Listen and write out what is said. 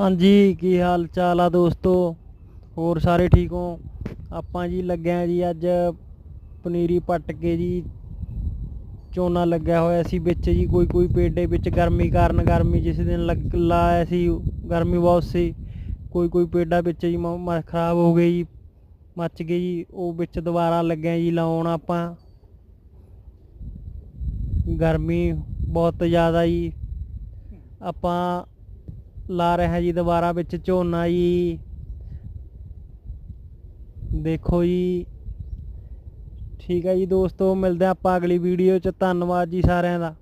ਹਾਂਜੀ, ਕੀ ਹਾਲ ਚਾਲ ਆ ਦੋਸਤੋ? ਹੋਰ ਸਾਰੇ ਠੀਕ ਹੋ? ਆਪਾਂ ਜੀ ਲੱਗਿਆ ਜੀ ਅੱਜ ਪਨੀਰੀ ਪੱਟ ਕੇ ਜੀ ਝੋਨਾ ਲੱਗਿਆ ਹੋਇਆ ਸੀ ਵਿੱਚ ਜੀ, ਕੋਈ ਕੋਈ ਪੇਡੇ ਵਿੱਚ ਗਰਮੀ ਕਾਰਨ ਗਰਮੀ ਜਿਸ ਦਿਨ ਲੱਗ, ਲਾਇਆ ਸੀ, ਗਰਮੀ ਬਹੁਤ ਸੀ। ਕੋਈ ਕੋਈ ਪੇਡਾ ਵਿੱਚ ਜੀ ਮ- ਖਰਾਬ ਹੋ ਗਈ ਜੀ, ਮੱਚ ਗਈ ਜੀ, ਉਹ ਵਿੱਚ ਦੁਬਾਰਾ ਲੱਗਿਆ ਜੀ ਲਾਉਣ ਆਪਾਂ। ਗਰਮੀ ਬਹੁਤ ਜ਼ਿਆਦਾ ਜੀ। ਆਪਾਂ ਲਾ ਰਿਹਾ ਜੀ ਦੁਬਾਰਾ ਵਿੱਚ ਝੋਨਾ ਜੀ। ਦੇਖੋ ਜੀ। ਠੀਕ ਹੈ ਜੀ ਦੋਸਤੋ, ਮਿਲਦੇ ਹਾਂ ਆਪਾਂ ਅਗਲੀ ਵੀਡੀਓ 'ਚ। ਧੰਨਵਾਦ ਜੀ ਸਾਰਿਆਂ ਦਾ।